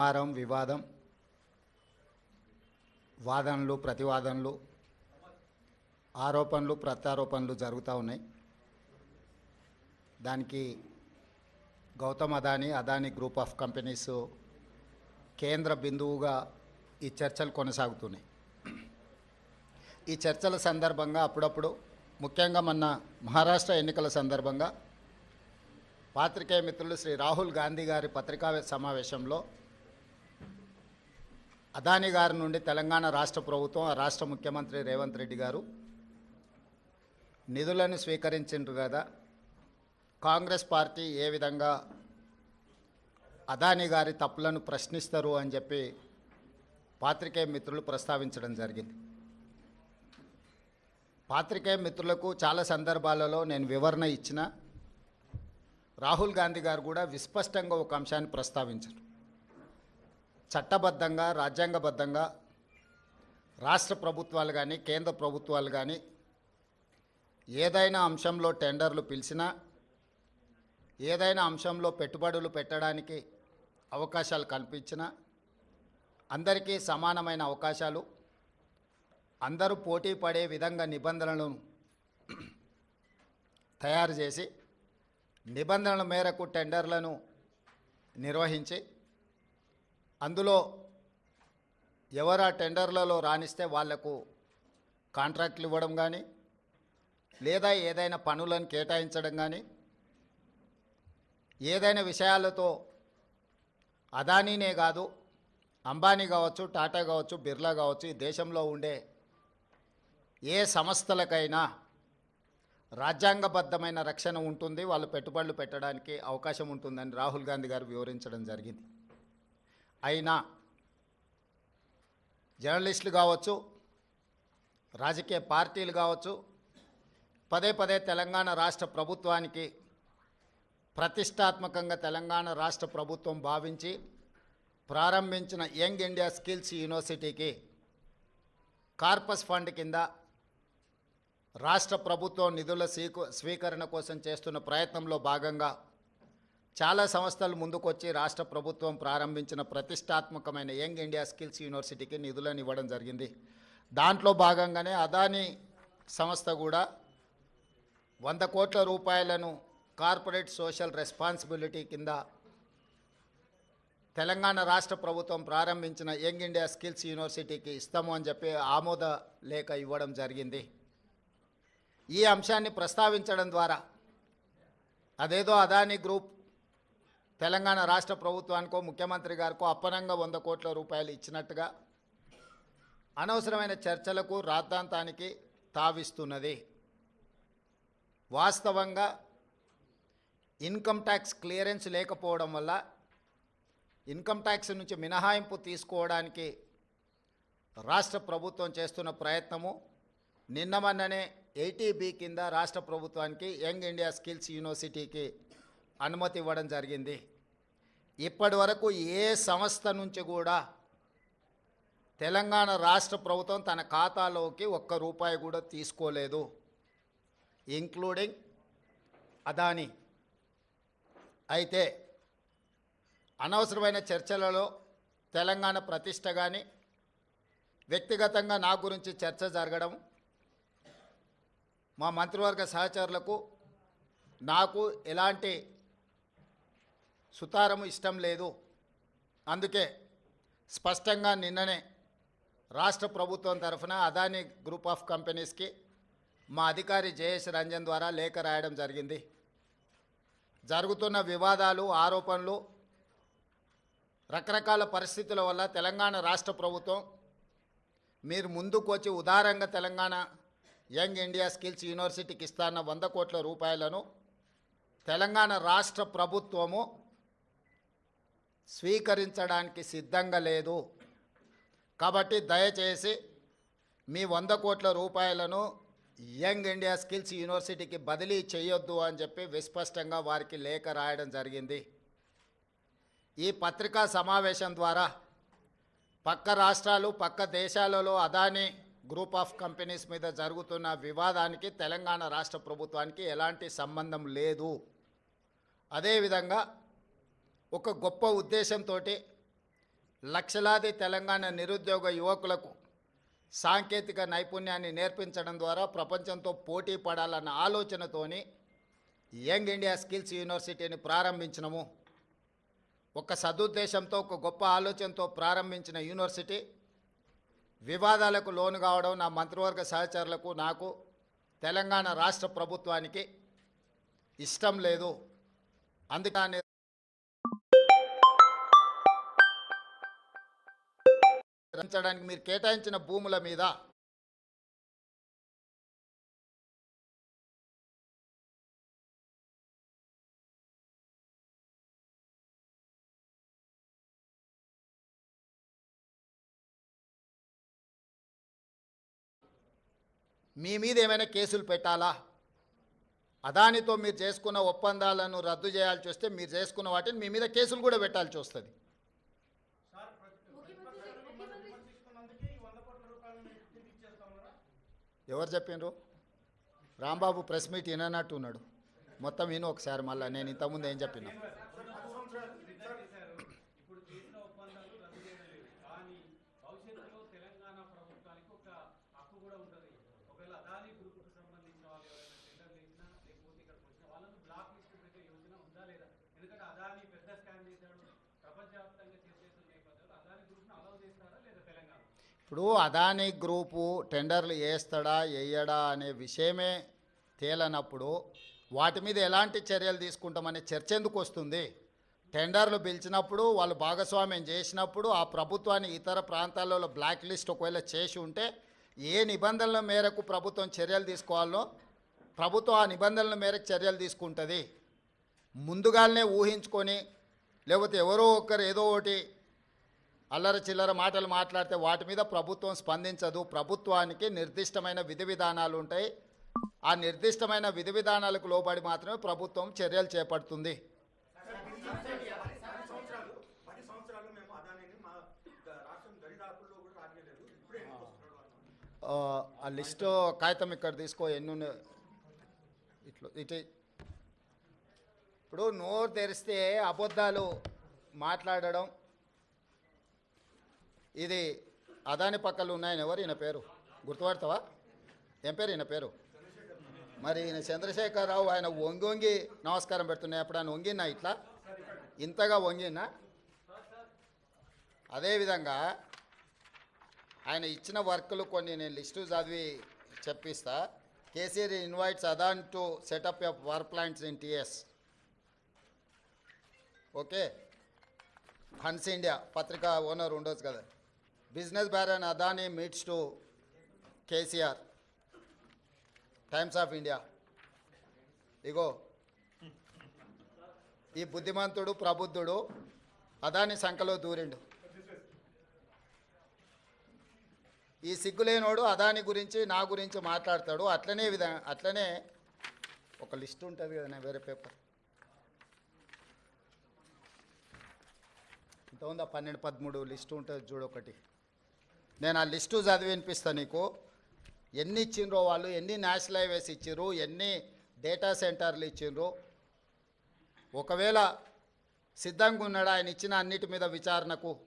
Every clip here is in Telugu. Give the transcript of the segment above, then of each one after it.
వారం వివాదం వాదనలు ప్రతివాదనలు ఆరోపణలు ప్రత్యారోపణలు జరుగుతూ ఉన్నాయి. దానికి Gautam Adani Adani group of companies కేంద్ర బిందువుగా ఈ చర్చలు కొనసాగుతున్నాయి. ఈ చర్చల సందర్భంగా అప్పుడప్పుడు ముఖ్యంగా మన మహారాష్ట్ర ఎన్నికల సందర్భంగా పాత్రికేయ మిత్రులు శ్రీ రాహుల్ గాంధీ గారి పత్రికా సమావేశంలో అదాని గారి నుండి తెలంగాణ రాష్ట్ర ప్రభుత్వం రాష్ట్ర ముఖ్యమంత్రి రేవంత్ రెడ్డి గారు నిధులను స్వీకరించిండ్రు కదా. కాంగ్రెస్ పార్టీ ఏ విధంగా అదాని గారి తప్పులను ప్రశ్నిస్తారు అని చెప్పి పాత్రికేయ మిత్రులు ప్రస్తావించడం జరిగింది. పాత్రికేయ మిత్రులకు చాలా సందర్భాలలో నేను వివరణ ఇచ్చిన. రాహుల్ గాంధీ గారు కూడా విస్పష్టంగా ఒక అంశాన్ని ప్రస్తావించారు. చట్టబద్ధంగా రాజ్యాంగబద్ధంగా రాష్ట్ర ప్రభుత్వాలు కానీ కేంద్ర ప్రభుత్వాలు కానీ ఏదైనా అంశంలో టెండర్లు పిలిచినా ఏదైనా అంశంలో పెట్టుబడులు పెట్టడానికి అవకాశాలు కల్పించినా అందరికీ సమానమైన అవకాశాలు అందరూ పోటీ పడే విధంగా నిబంధనలను తయారు చేసి నిబంధనల మేరకు టెండర్లను నిర్వహించి అందులో ఎవరు ఆ టెండర్లలో రాణిస్తే వాళ్ళకు కాంట్రాక్ట్లు ఇవ్వడం కానీ లేదా ఏదైనా పనులను కేటాయించడం కానీ ఏదైనా విషయాలతో అదానీనే కాదు అంబానీ కావచ్చు టాటా కావచ్చు బిర్లా కావచ్చు ఈ దేశంలో ఉండే ఏ సంస్థలకైనా రాజ్యాంగబద్ధమైన రక్షణ ఉంటుంది వాళ్ళు పెట్టుబడులు పెట్టడానికి అవకాశం ఉంటుందని రాహుల్ గాంధీ గారు వివరించడం జరిగింది. అయినా జర్నలిస్టులు కావచ్చు రాజకీయ పార్టీలు కావచ్చు పదే పదే తెలంగాణ రాష్ట్ర ప్రభుత్వానికి ప్రతిష్టాత్మకంగా తెలంగాణ రాష్ట్ర ప్రభుత్వం భావించి ప్రారంభించిన యంగ్ ఇండియా స్కిల్స్ యూనివర్సిటీకి కార్పస్ ఫండ్ కింద రాష్ట్ర ప్రభుత్వం నిధుల స్వీకు స్వీకరణ కోసం చేస్తున్న ప్రయత్నంలో భాగంగా చాలా సంస్థలు ముందుకొచ్చి రాష్ట్ర ప్రభుత్వం ప్రారంభించిన ప్రతిష్టాత్మకమైన యంగ్ ఇండియా స్కిల్స్ యూనివర్సిటీకి నిధులను ఇవ్వడం జరిగింది. దాంట్లో భాగంగానే అదానీ సంస్థ కూడా వంద కోట్ల రూపాయలను కార్పొరేట్ సోషల్ రెస్పాన్సిబిలిటీ కింద తెలంగాణ రాష్ట్ర ప్రభుత్వం ప్రారంభించిన యంగ్ ఇండియా స్కిల్స్ యూనివర్సిటీకి ఇస్తాము అని చెప్పి ఆమోద లేఖ ఇవ్వడం జరిగింది. ఈ అంశాన్ని ప్రస్తావించడం ద్వారా అదేదో అదానీ గ్రూప్ తెలంగాణ రాష్ట్ర ప్రభుత్వానికో ముఖ్యమంత్రి గారికో అప్పనంగా వంద కోట్ల రూపాయలు ఇచ్చినట్టుగా అనవసరమైన చర్చలకు రాద్ధాంతానికి తావిస్తున్నది. వాస్తవంగా ఇన్కమ్ ట్యాక్స్ క్లియరెన్స్ లేకపోవడం వల్ల ఇన్కమ్ ట్యాక్స్ నుంచి మినహాయింపు తీసుకోవడానికి రాష్ట్ర ప్రభుత్వం చేస్తున్న ప్రయత్నము నిన్న మొన్ననే ఎయిటీబీ కింద రాష్ట్ర ప్రభుత్వానికి యంగ్ ఇండియా స్కిల్స్ యూనివర్సిటీకి అనుమతి ఇవ్వడం జరిగింది. ఇప్పటి వరకు ఏ సంస్థ నుంచి కూడా తెలంగాణ రాష్ట్ర ప్రభుత్వం తన ఖాతాలోకి ఒక్క రూపాయి కూడా తీసుకోలేదు. ఇంక్లూడింగ్ అదాని. అయితే అనవసరమైన చర్చలలో తెలంగాణ ప్రతిష్ట కానీ వ్యక్తిగతంగా నా గురించి చర్చ జరగడం మా మంత్రివర్గ సహచరులకు నాకు ఎలాంటి సుతారము ఇష్టం లేదు. అందుకే స్పష్టంగా నిన్ననే రాష్ట్ర ప్రభుత్వం తరఫున అదానీ గ్రూప్ ఆఫ్ కంపెనీస్కి మా అధికారి జయేష్ రంజన్ ద్వారా లేఖ రాయడం జరిగింది. జరుగుతున్న వివాదాలు ఆరోపణలు రకరకాల పరిస్థితుల వల్ల తెలంగాణ రాష్ట్ర ప్రభుత్వం మీరు ముందుకు వచ్చి ఉదారంగా తెలంగాణ యంగ్ ఇండియా స్కిల్స్ యూనివర్సిటీకి ఇస్తాన్న వంద కోట్ల రూపాయలను తెలంగాణ రాష్ట్ర ప్రభుత్వము స్వీకరించడానికి సిద్ధంగా లేదు. కాబట్టి దయచేసి మీ వంద కోట్ల రూపాయలను యంగ్ ఇండియా స్కిల్స్ యూనివర్సిటీకి బదిలీ చేయొద్దు అని చెప్పి విస్పష్టంగా వారికి లేఖ రాయడం జరిగింది. ఈ పత్రికా సమావేశం ద్వారా పక్క రాష్ట్రాలు పక్క దేశాలలో అదానీ గ్రూప్ ఆఫ్ కంపెనీస్ మీద జరుగుతున్న వివాదానికి తెలంగాణ రాష్ట్ర ప్రభుత్వానికి ఎలాంటి సంబంధం లేదు. అదేవిధంగా ఒక గొప్ప ఉద్దేశంతో లక్షలాది తెలంగాణ నిరుద్యోగ యువకులకు సాంకేతిక నైపుణ్యాన్ని నేర్పించడం ద్వారా ప్రపంచంతో పోటీ పడాలన్న ఆలోచనతోని యంగ్ ఇండియా స్కిల్స్ యూనివర్సిటీని ప్రారంభించినము. ఒక సదుద్దేశంతో ఒక గొప్ప ఆలోచనతో ప్రారంభించిన యూనివర్సిటీ వివాదాలకు లోను కావడం నా మంత్రివర్గ సహచరులకు నాకు తెలంగాణ రాష్ట్ర ప్రభుత్వానికి ఇష్టం లేదు. అందుకని నిర్మించడానికి మీరు కేటాయించిన భూముల మీద. మీ మీద ఏమైనా కేసులు పెట్టాలా? అదానితో మీరు చేసుకున్న ఒప్పందాలను రద్దు చేయాల్సి వస్తే మీరు చేసుకున్న వాటిని మీ మీద కేసులు కూడా పెట్టాల్సి వస్తుంది. ఎవరు చెప్పిండ్రు? రాంబాబు ప్రెస్ మీట్ వినట్టు ఉన్నాడు. మొత్తం విను ఒకసారి మళ్ళీ. నేను ఇంతకుముందు ఏం చెప్పినా ఇప్పుడు చేసిన ఒప్పందాలు రద్దు చేయడం లేదు కానీ భవిష్యత్తులో తెలంగాణ ప్రభుత్వానికి ఒక హక్కు కూడా ఉంటుంది ఒకవేళ అదానీ గ్రూప్కి సంబంధించిన వాళ్ళు ఎవరైనా టెండర్లు ఇచ్చినా లేకపోతే ఇక్కడికి వచ్చిన వాళ్ళను బ్లాక్ లిస్ట్ పెట్టే యోజన ఉందా లేదా ఎందుకంటే అదానీ పెద్ద స్కామ్ చేశాడు ప్రపంచవ్యాప్తంగా చేసేసిన నేపథ్యంలో అదానీ గ్రూప్ను అలౌ చేస్తారా లేదా తెలంగాణ ఇప్పుడు అదానీ గ్రూపు టెండర్లు వేస్తాడా వేయడా అనే విషయమే తేలనప్పుడు వాటి మీద ఎలాంటి చర్యలు తీసుకుంటామనే చర్చ ఎందుకు వస్తుంది? టెండర్లు పిలిచినప్పుడు వాళ్ళు భాగస్వామ్యం చేసినప్పుడు ఆ ప్రభుత్వాన్ని ఇతర ప్రాంతాలలో బ్లాక్ లిస్ట్ ఒకవేళ చేసి ఉంటే ఏ నిబంధనల మేరకు ప్రభుత్వం చర్యలు తీసుకోవాలో ప్రభుత్వం ఆ నిబంధనల మేరకు చర్యలు తీసుకుంటుంది. ముందుగానే ఊహించుకొని లేకపోతే ఎవరో ఒకరు ఏదో ఒకటి అల్లర చిల్లర మాటలు మాట్లాడితే వాటి మీద ప్రభుత్వం స్పందించదు. ప్రభుత్వానికి నిర్దిష్టమైన విధి విధానాలు ఉంటాయి. ఆ నిర్దిష్టమైన విధి విధానాలకు లోబడి మాత్రమే ప్రభుత్వం చర్యలు చేపడుతుంది. ఆ, లిస్టు కాగితం ఇక్కడ తీసుకో ఎన్ని ఉన్నాయి ఇట్లా ఇటు. ఇప్పుడు నోరు తెరిస్తే అబద్ధాలు మాట్లాడడం ఇది అదాని పక్కలు ఉన్నాయని ఎవరు? ఈయన పేరు. గుర్తుపడతావా? ఏం పేరు? ఈయన పేరు. మరి ఈయన చంద్రశేఖరరావు ఆయన వంగి వంగి నమస్కారం పెడుతున్నాయి ఎప్పుడైనా వంగినా ఇట్లా? ఇంతగా వంగినా అదేవిధంగా ఆయన ఇచ్చిన వర్కులు కొన్ని నేను లిస్టు చదివి చెప్పిస్తా. KCR invites Adani to set up of power plants in TS. Okay? Hans India పత్రిక ఓనర్ ఉండొచ్చు కదా. Business baron Adani meets to KCR. Times of India. ఇగో ఈ బుద్ధిమంతుడు ప్రబుద్ధుడు అదాని సంఖలో దూరిండు. ఈ సిగ్గులేనోడు అదాని గురించి నా గురించి మాట్లాడతాడు. అట్లనే విధ అట్లనే ఒక లిస్ట్ ఉంటుంది కదా వేరే పేపర్. ఇంత ఉందా? పన్నెండు పదమూడు లిస్ట్ ఉంటుంది చూడొకటి నేను ఆ లిస్టు చదివి నీకు. ఎన్ని ఇచ్చిండ్రో వాళ్ళు ఎన్ని నేషనల్ హైవేస్ ఇచ్చిర్రు ఎన్ని డేటా సెంటర్లు ఇచ్చిండ్రు ఒకవేళ సిద్ధంగా ఉన్నాడు ఆయన ఇచ్చిన అన్నిటి మీద విచారణకు?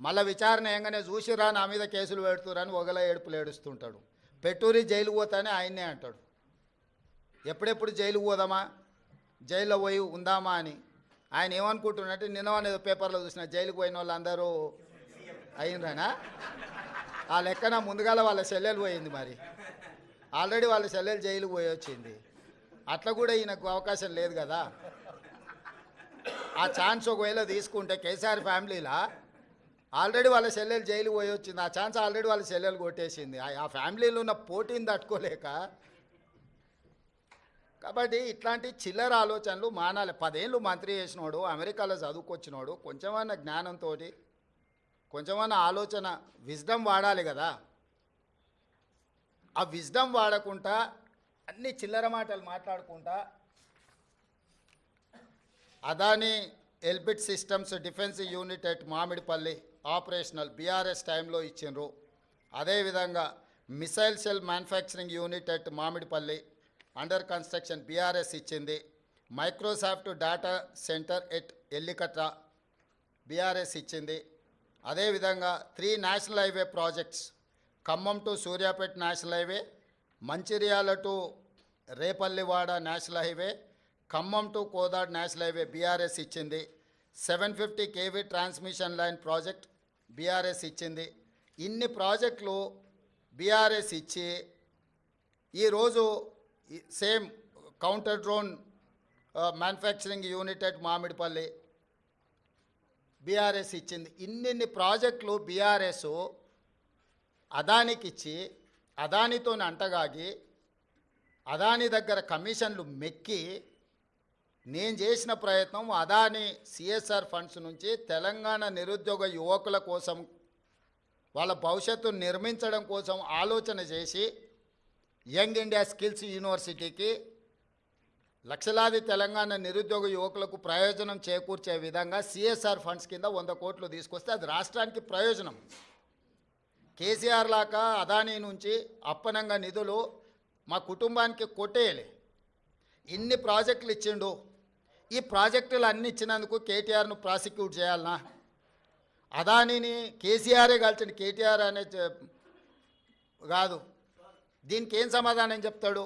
మళ్ళీ విచారణ ఏంగానే చూసిరా నా మీద కేసులు పెడుతురని ఒకలా ఏడుపులు ఏడుస్తుంటాడు. పెట్టూరి జైలు పోతానే ఆయన్నే అంటాడు. ఎప్పుడెప్పుడు జైలు పోదామా? జైల్లో పోయి ఉందామా అని. ఆయన ఏమనుకుంటున్నట్టు నిన్న అనేది పేపర్లో చూసిన జైలుకు పోయిన వాళ్ళందరూ అయినరానా ఆ లెక్కన ముందుగాల వాళ్ళ సెల్లెలు పోయింది మరి. ఆల్రెడీ వాళ్ళ సెల్లెలు జైలు పోయి వచ్చింది. అట్లా కూడా ఈయనకు అవకాశం లేదు కదా. ఆ ఛాన్స్ ఒకవేళ తీసుకుంటే కేసీఆర్ ఫ్యామిలీలా? ఆల్రెడీ వాళ్ళ సెల్లెలు జైలు పోయి వచ్చింది. ఆ ఛాన్స్ ఆల్రెడీ వాళ్ళ సెల్లెలు కొట్టేసింది. ఆ- ఆ ఫ్యామిలీలో ఉన్న పోటీని తట్టుకోలేక? కాబట్టి ఇట్లాంటి చిల్లర ఆలోచనలు మానాలి. పదేళ్ళు మంత్రి చేసినోడు అమెరికాలో చదువుకొచ్చినోడు కొంచెమన్నా జ్ఞానంతో కొంచెమన్నా ఆలోచన విజ్డమ్ వాడాలి కదా. ఆ విజ్డమ్ వాడకుండా అన్ని చిల్లర మాటలు మాట్లాడుకుంటా Adani Elbit systems defence unit at Mamidipalli operational BRS టైంలో ఇచ్చిండ్రు. అదేవిధంగా missile cell manufacturing unit at Mamidipalli under construction BRS ఇచ్చింది. Microsoft data centre at Elikatta BRS ఇచ్చింది. అదేవిధంగా three national highway projects Khammam to Suryapet national highway Mancherial to Repallewada national highway Khammam to Kodad national highway BRS ఇచ్చింది. Seven fifty KV transmission line project BRS ఇచ్చింది. ఇన్ని ప్రాజెక్టులు బీఆర్ఎస్ ఇచ్చి ఈరోజు same counter drone manufacturing unit at Mamidipalli BRS ఇచ్చింది. ఇన్నిన్ని ప్రాజెక్టులు బీఆర్ఎస్ అదానికి ఇచ్చి అదానితో అంటగాగి అదాని దగ్గర కమిషన్లు మెక్కి నేను చేసిన ప్రయత్నం అదాని సిఎస్ఆర్ ఫండ్స్ నుంచి తెలంగాణ నిరుద్యోగ యువకుల కోసం వాళ్ళ భవిష్యత్తు నిర్మించడం కోసం ఆలోచన చేసి యంగ్ ఇండియా స్కిల్స్ యూనివర్సిటీకి లక్షలాది తెలంగాణ నిరుద్యోగ యువకులకు ప్రయోజనం చేకూర్చే విధంగా సిఎస్ఆర్ ఫండ్స్ కింద వంద కోట్లు తీసుకొస్తే అది రాష్ట్రానికి ప్రయోజనం. కేసీఆర్ లాగా అదానీ నుంచి అప్పనంగా నిధులు మా కుటుంబానికి కొట్టేయలే. ఇన్ని ప్రాజెక్టులు ఇచ్చిండు. ఈ ప్రాజెక్టులు అన్ని ఇచ్చినందుకు కేటీఆర్ను ప్రాసిక్యూట్ చేయాలనా? అదానిని కేసీఆరే కలిసిన కేటీఆర్ అనే కాదు. దీనికి ఏం సమాధానం చెప్తాడు?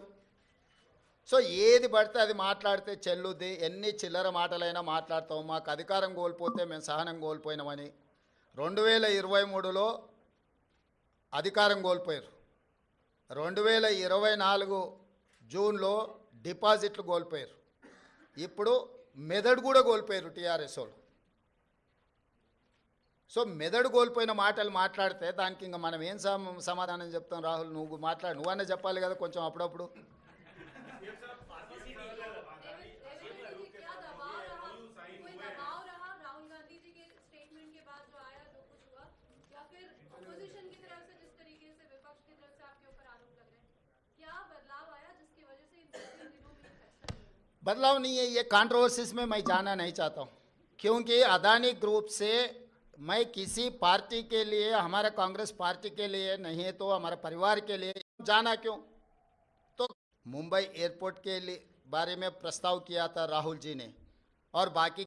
సో ఏది పడితే అది మాట్లాడితే చెల్లుద్ది. ఎన్ని చిల్లర మాటలైనా మాట్లాడతాం మాకు అధికారం కోల్పోతే మేము సహనం కోల్పోయినామని. రెండు వేల ఇరవై మూడులో అధికారం కోల్పోయారు రెండు వేల ఇరవై నాలుగు జూన్లో డిపాజిట్లు కోల్పోయారు ఇప్పుడు మెదడు కూడా కోల్పోయారు టీఆర్ఎస్ వాళ్ళు. సో మెదడు కోల్పోయిన మాటలు మాట్లాడితే దానికి ఇంకా మనం ఏం సమాధానం చెప్తాం రాహుల్? నువ్వు మాట్లాడు. నువ్వన్నా చెప్పాలి కదా కొంచెం అప్పుడప్పుడు. बदलाव नहीं है, ये कॉन्ट्रोवर्सीज में मैं जाना नहीं चाहता हूँ। क्योंकि अदानी ग्रुप से मैं किसी पार्टी के लिए, हमारे कांग्रेस पार्टी के लिए नहीं है तो हमारे परिवार के लिए जाना क्यों? तो मुंबई एयरपोर्ट के लिए बारे में प्रस्ताव किया था राहुल जी ने और बाकी